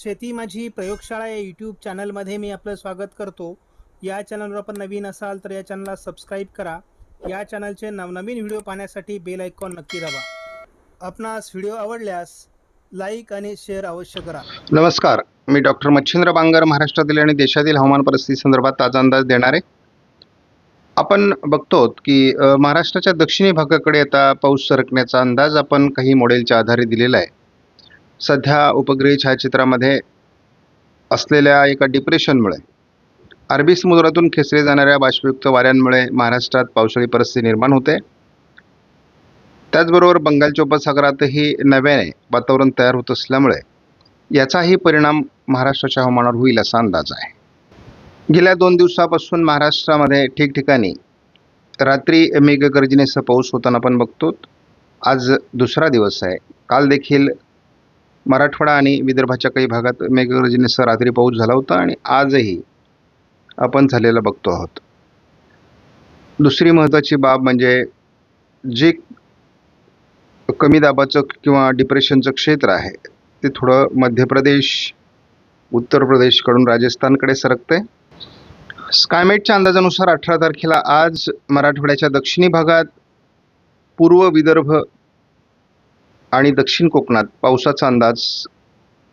शेती माझी प्रयोगशाळा या यूट्यूब चॅनलमध्ये मी आपलं स्वागत करतो. या चॅनलवर आपण नवीन असाल तर या चॅनलला सबस्क्राईब करा. या चॅनलचे नवनवीन व्हिडिओ पाहण्यासाठी बेल आयकॉन नक्की दाबा. आपणास व्हिडिओ आवडल्यास लाईक आणि शेअर अवश्य करा. नमस्कार मी डॉक्टर मच्छिंद्र बांगर महाराष्ट्रातील आणि देशातील हवामान परिस्थिती संदर्भात ताजा अंदाज देणारे. आपण बघतो की महाराष्ट्राच्या दक्षिणी भागाकडे आता पाऊस सरकण्याचा अंदाज आपण काही मॉडेलच्या आधारे दिलेला आहे. सध्या उपग्रही छायाचित्रामध्ये असलेल्या एका डिप्रेशनमुळे अरबी समुद्रातून खेचले जाणाऱ्या बाष्पयुक्त वाऱ्यांमुळे महाराष्ट्रात पावसाळी परिस्थिती निर्माण होते. त्याचबरोबर बंगालच्या उपसागरातही नव्याने वातावरण तयार होत असल्यामुळे याचाही परिणाम महाराष्ट्राच्या हवामानावर होईल असा अंदाज आहे. गेल्या दोन दिवसापासून महाराष्ट्रामध्ये ठिकठिकाणी रात्री मेघगर्जनेसह पाऊस होताना आपण बघतो आज दुसरा दिवस आहे. काल देखील मराठवाडा आणि विदर्भाच्या काही भागात मेघगर्जनेसह रात्री पाऊस झाला होता आणि आजही आपण झालेला बघतो आहोत. दुसरी महत्त्वाची बाब म्हणजे जे कमी दाबाचं किंवा डिप्रेशनचं क्षेत्र आहे ते थोडं मध्य प्रदेश उत्तर प्रदेशकडून राजस्थानकडे सरकते स्कायमेटच्या अंदाजानुसार अठरा तारखेला आज मराठवाड्याच्या दक्षिणी भागात पूर्व विदर्भ आणि दक्षिण कोकणात पावसाचा अंदाज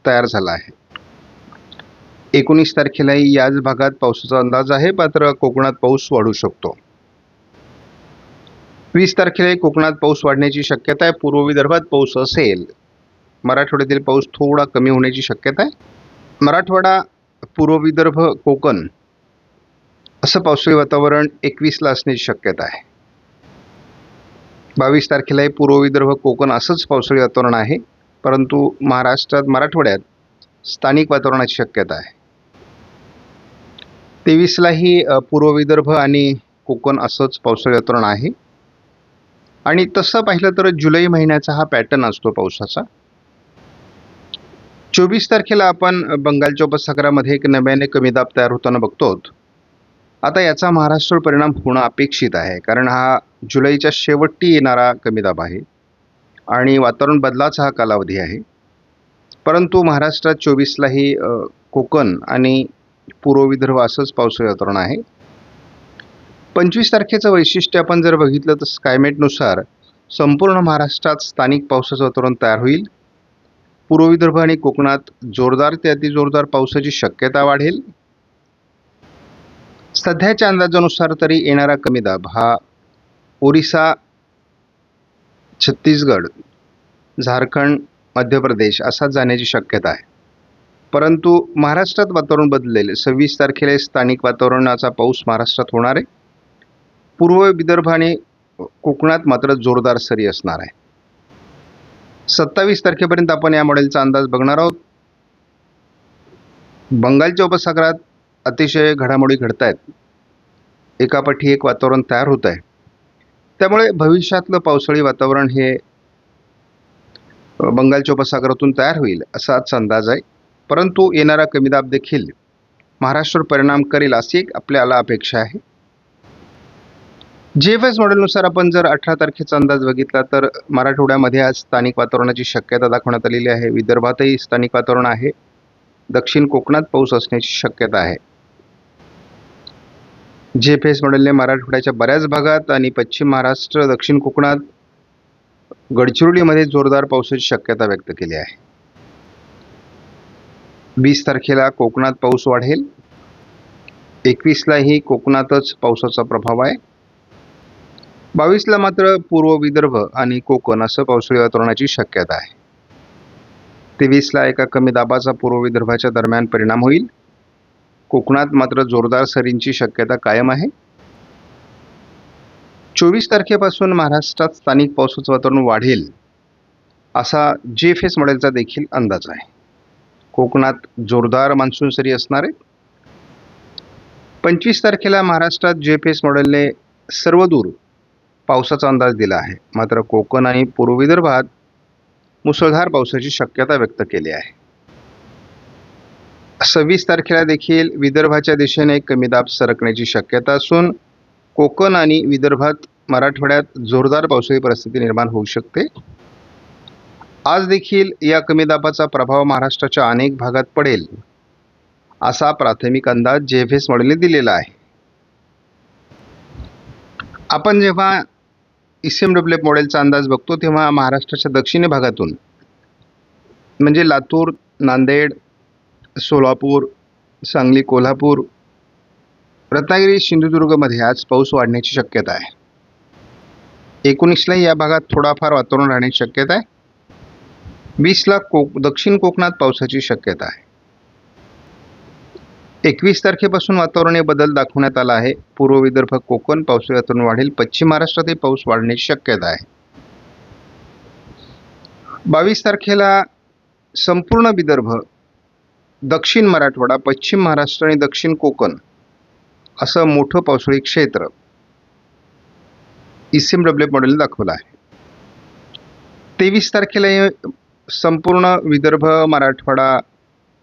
तयार झाला आहे. एकोणीस तारखेलाही याच भागात पावसाचा अंदाज आहे मात्र कोकणात पाऊस वाढू शकतो. वीस तारखेलाही कोकणात पाऊस वाढण्याची शक्यता आहे पूर्व विदर्भात पाऊस असेल. मराठवाड्यातील पाऊस थोडा कमी होण्याची शक्यता आहे. मराठवाडा पूर्व विदर्भ कोकण असं पावसाळी वातावरण एकवीसला असण्याची शक्यता आहे. बावीस तारखेलाही पूर्व विदर्भ कोकण असंच पावसाळी वातावरण आहे. परंतु महाराष्ट्रात मराठवाड्यात स्थानिक वातावरणाची शक्यता आहे. तेवीसलाही पूर्व विदर्भ आणि कोकण असंच पावसाळी वातावरण आहे. आणि तसं पाहिलं तर जुलै महिन्याचा हा पॅटर्न असतो पावसाचा. चोवीस तारखेला आपण बंगालच्या उपसागरामध्ये एक नव्याने कमी दाब तयार होताना बघतो आता याचा महाराष्ट्रावर परिणाम होणं अपेक्षित आहे. कारण हा जुलैच्या शेवटी येणारा कमी दाब आहे. आणि वातावरण बदलाचा हा कालावधी आहे. परंतु महाराष्ट्रात चोवीसलाही कोकण आणि पूर्व विदर्भ असंच पावसाळी वातावरण आहे. पंचवीस तारखेचं वैशिष्ट्य आपण जर बघितलं तर स्कायमेटनुसार संपूर्ण महाराष्ट्रात स्थानिक पावसाचं वातावरण तयार होईल. पूर्व विदर्भ आणि कोकणात जोरदार ते अतिजोरदार पावसाची शक्यता वाढेल. सध्याच्या अंदाजानुसार तरी येणारा कमी दाब हा ओरिसा छत्तीसगड झारखंड मध्य प्रदेश असा जाण्याची शक्यता आहे. परंतु महाराष्ट्रात वातावरण बदलेल. सव्वीस तारखेला स्थानिक वातावरणाचा पाऊस महाराष्ट्रात होणार आहे. पूर्व विदर्भ आणि कोकणात मात्र जोरदार सरी असणार आहे. सत्तावीस तारखेपर्यंत आपण या मॉडेलचा अंदाज बघणार आहोत. बंगालच्या उपसागरात अतिशय घडामोडी घडत आहेत एकापाठी एक वातावरण तयार होत आहे त्यामुळे भविष्यातलं पावसाळी वातावरण हे बंगालच्या उपसागरातून तयार होईल असा आजचा अंदाज आहे. परंतु येणारा कमी दाब देखील महाराष्ट्रावर परिणाम करेल अशी एक आपल्याला अपेक्षा आहे. जी एफ एस मॉडेलनुसार आपण जर अठरा तारखेचा अंदाज बघितला तर मराठवाड्यामध्ये आज स्थानिक वातावरणाची शक्यता दाखवण्यात आलेली आहे. विदर्भातही स्थानिक वातावरण आहे. दक्षिण कोकणात पाऊस असण्याची शक्यता आहे. जे फेस एस मॉडेलने मराठवाड्याच्या बऱ्याच भागात आणि पश्चिम महाराष्ट्र दक्षिण कोकणात गडचिरोलीमध्ये जोरदार पावसाची शक्यता व्यक्त केली आहे. वीस तारखेला कोकणात पाऊस वाढेल. एकवीसलाही कोकणातच पावसाचा प्रभाव आहे. बावीसला मात्र पूर्व विदर्भ आणि कोकण असं पावसाळी वातावरणाची शक्यता आहे. तेवीसला एका कमी दाबाचा पूर्व विदर्भाच्या दरम्यान परिणाम होईल. कोकणात मात्र जोरदार सरींची शक्यता कायम आहे. चोवीस तारखेपासून महाराष्ट्रात स्थानिक पावसाचं वातावरण वाढेल असा जे एफ एस मॉडेलचा देखील अंदाज आहे. कोकणात जोरदार मान्सून सरी असणार आहेत. पंचवीस तारखेला महाराष्ट्रात जे एफ एस मॉडेलने सर्वदूर पावसाचा अंदाज दिला आहे. मात्र कोकण आणि पूर्व विदर्भात मुसळधार पावसाची शक्यता व्यक्त केली आहे. सव्वीस तारखेला देखील विदर्भाच्या दिशेने कमी दाब सरकण्याची शक्यता असून कोकण आणि विदर्भात मराठवाड्यात जोरदार पावसाळी परिस्थिती निर्माण होऊ शकते. आज देखील या कमी दाबाचा प्रभाव महाराष्ट्राच्या अनेक भागात पडेल असा प्राथमिक अंदाज जेफेस मॉडेलने दिलेला आहे. आपण जेव्हा E C M W F मॉडेलचा अंदाज बघतो तेव्हा महाराष्ट्राच्या दक्षिणी भागातून म्हणजे लातूर नांदेड सोलापूर सांगली कोल्हापूर रत्नागिरी सिंधुदुर्गमध्ये आज पाऊस वाढण्याची शक्यता आहे. एकोणीसला या भागात थोडाफार वातावरण राहण्याची शक्यता आहे. वीसला कोक दक्षिण कोकणात पावसाची शक्यता आहे. एकवीस तारखेपासून वातावरणीय बदल दाखवण्यात आला आहे. पूर्व विदर्भ कोकण पावसाळ्यातून वातावरण वाढेल. पश्चिम महाराष्ट्रातही पाऊस वाढण्याची शक्यता आहे. बावीस तारखेला संपूर्ण विदर्भ दक्षिण मराठवाडा पश्चिम महाराष्ट्र आणि दक्षिण कोकण असं मोठं पावसाळी क्षेत्र E C M W model दाखवलं आहे. तेवीस तारखेला हे संपूर्ण विदर्भ मराठवाडा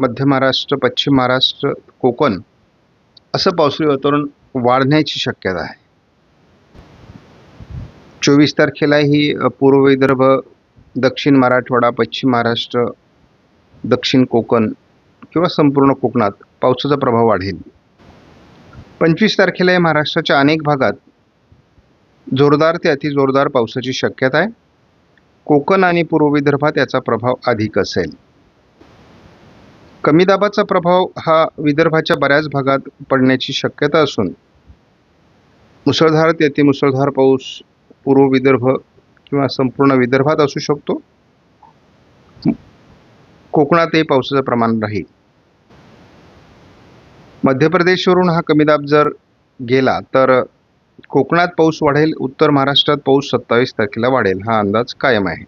मध्य महाराष्ट्र पश्चिम महाराष्ट्र कोकण असं पावसाळी वातावरण वाढण्याची शक्यता आहे. चोवीस तारखेला ही पूर्व विदर्भ दक्षिण मराठवाडा पश्चिम महाराष्ट्र दक्षिण कोकण किंवा संपूर्ण कोकणात पावसाचा प्रभाव वाढेल. पंचवीस तारखेला हे महाराष्ट्राच्या अनेक भागात जोरदार ते अतिजोरदार पावसाची शक्यता आहे. कोकण आणि पूर्व विदर्भात याचा प्रभाव अधिक असेल. कमी दाबाचा प्रभाव हा विदर्भाच्या बऱ्याच भागात पडण्याची शक्यता असून मुसळधार ते अतिमुसळधार पाऊस पूर्व विदर्भ किंवा संपूर्ण विदर्भात असू शकतो. कोकणातही पावसाचं प्रमाण राहील. मध्य प्रदेशवरून हा कमी दाब जर गेला तर कोकणात पाऊस वाढेल उत्तर महाराष्ट्रात पाऊस सत्तावीस तारखेला वाढेल. हा अंदाज कायम आहे.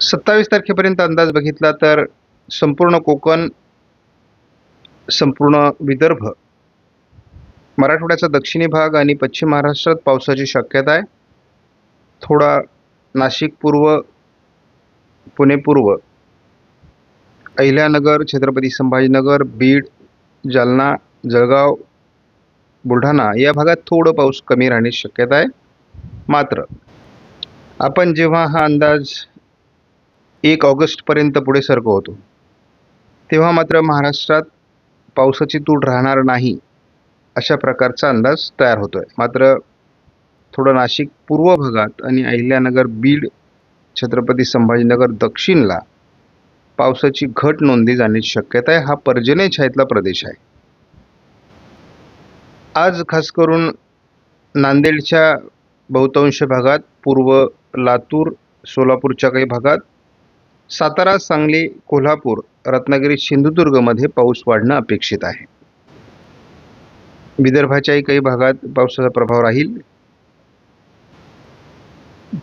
सत्तावीस तारखेपर्यंत अंदाज बघितला तर संपूर्ण कोकण संपूर्ण विदर्भ मराठवाड्याचा दक्षिणी भाग आणि पश्चिम महाराष्ट्रात पावसाची शक्यता आहे. थोडा नाशिक पूर्व पुणे पूर्व अहिल्यानगर छत्रपती संभाजीनगर बीड जालना जळगाव बुलढाणा या भागात थोडं पाऊस कमी राहण्याची शक्यता आहे. मात्र आपण जेव्हा हा अंदाज एक ऑगस्टपर्यंत पुढे सरकवतो होतो तेव्हा मात्र महाराष्ट्रात पावसाची तूट राहणार नाही अशा प्रकारचा अंदाज तयार होतो आहे मात्र थोडं नाशिक पूर्व भागात आणि अहिल्यानगर बीड छत्रपती संभाजीनगर दक्षिणला पावसाची घट नोंदली जाण्याची शक्यता आहे. हा पर्जन्य छायेतला प्रदेश आहे. आज खास करून नांदेडच्या बहुतांश भागात पूर्व लातूर सोलापूरच्या काही भागात सातारा सांगली कोल्हापूर रत्नागिरी सिंधुदुर्गमध्ये पाऊस वाढणं अपेक्षित आहे. विदर्भाच्याही काही भागात पावसाचा प्रभाव राहील.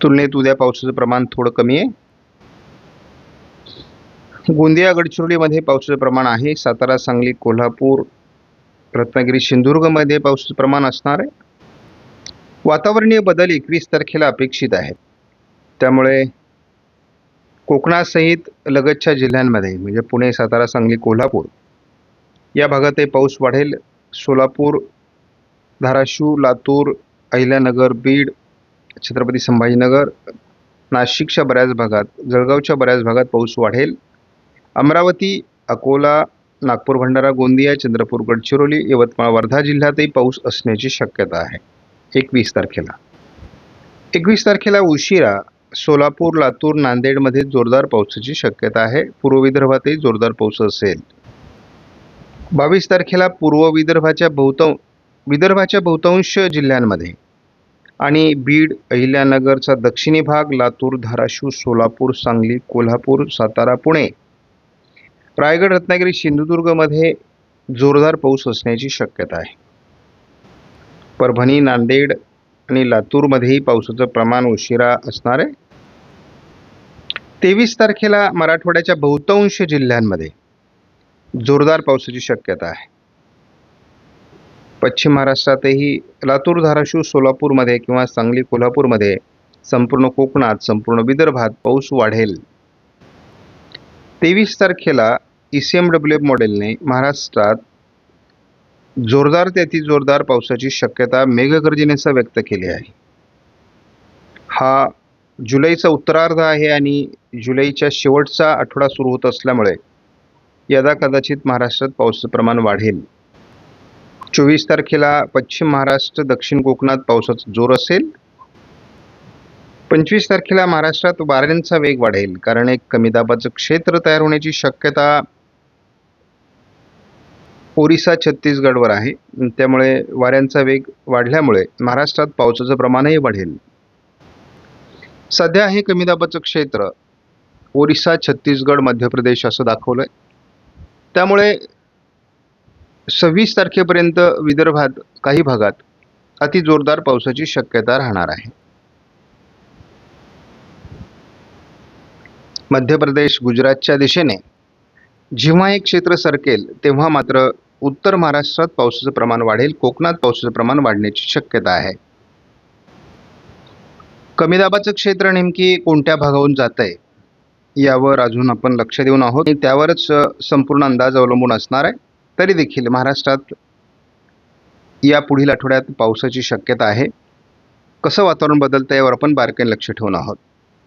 तुलनेत उद्या पावसाचं प्रमाण थोडं कमी आहे. गोंदिया गडचिरोलीमध्ये पावसाचं प्रमाण आहे. सातारा सांगली कोल्हापूर रत्नागिरी सिंधुदुर्गमध्ये पावसाचं प्रमाण असणार आहे. वातावरणीय बदल एकवीस तारखेला अपेक्षित आहेत. त्यामुळे कोकणासहित लगतच्या जिल्ह्यांमध्ये म्हणजे पुणे सातारा सांगली कोल्हापूर या भागातही पाऊस वाढेल. सोलापूर धाराशिव लातूर अहिल्यानगर बीड छत्रपती संभाजीनगर नाशिकच्या बऱ्याच भागात जळगावच्या बऱ्याच भागात पाऊस वाढेल. अमरावती अकोला नागपूर भंडारा गोंदिया चंद्रपूर गडचिरोली यवतमाळ वर्धा जिल्ह्यातही पाऊस असण्याची शक्यता आहे. एकवीस तारखेला. एकवीस तारखेला उशिरा सोलापूर लातूर नांदेडमध्ये जोरदार पावसाची शक्यता आहे. पूर्व विदर्भातही जोरदार पाऊस असेल. बावीस तारखेला पूर्व विदर्भाच्या बहुतां विदर्भाच्या बहुतांश जिल्ह्यांमध्ये आणि बीड अहिल्यानगरचा दक्षिणी भाग लातूर धाराशिव सोलापूर सांगली कोल्हापूर सातारा पुणे रायगड रत्नागिरी सिंधुदुर्गमध्ये जोरदार पाऊस असण्याची शक्यता आहे. परभणी नांदेड आणि लातूरमध्येही पावसाचं प्रमाण उशिरा असणार आहे. तेवीस तारखेला मराठवाड्याच्या बहुतांश जिल्ह्यांमध्ये जोरदार पावसाची शक्यता आहे. पश्चिम महाराष्ट्रातही लातूर धाराशिव सोलापूरमध्ये किंवा सांगली कोल्हापूरमध्ये संपूर्ण कोकणात संपूर्ण विदर्भात पाऊस वाढेल. तेवीस तारखेला E C M W F मॉडेलने महाराष्ट्रात जोरदार ते अतिजोरदार पावसाची शक्यता मेघगर्जनेसह व्यक्त केली आहे. हा जुलैचा उत्तरार्ध आहे आणि जुलैच्या शेवटचा आठवडा सुरू होत असल्यामुळे यदा कदाचित महाराष्ट्रात पावसाचं प्रमाण वाढेल. चोवीस तारखेला पश्चिम महाराष्ट्र दक्षिण कोकणात पावसाचा जोर असेल. पंचवीस तारखेला महाराष्ट्रात वाऱ्यांचा वेग वाढेल. कारण एक कमी दाबाचं क्षेत्र तयार होण्याची शक्यता ओरिसा छत्तीसगडवर आहे. त्यामुळे वाऱ्यांचा वेग वाढल्यामुळे महाराष्ट्रात पावसाचं प्रमाणही वाढेल. सध्या हे कमी दाबाचं क्षेत्र. ओरिसा छत्तीसगड मध्य प्रदेश असं दाखवलंय. त्यामुळे सव्वीस तारखेपर्यंत विदर्भात काही भागात अति जोरदार पावसाची शक्यता राहणार आहे. मध्य प्रदेश गुजरातच्या दिशेने. जेव्हा एक क्षेत्र सरकेल तेव्हा मात्र उत्तर महाराष्ट्रात पावसाचं प्रमाण वाढेल कोकणात पावसाचं प्रमाण वाढण्याची शक्यता आहे. कमी दाबाचं क्षेत्र नेमकी कोणत्या भागाहून जात आहे यावर अजून आपण लक्ष देऊन आहोत. आणि त्यावरच संपूर्ण अंदाज अवलंबून असणार आहे. तरी देखील महाराष्ट्रात या पुढील आठवड्यात पावसाची शक्यता आहे. कसं वातावरण बदलतं यावर आपण बारकाईने लक्ष ठेवून आहोत.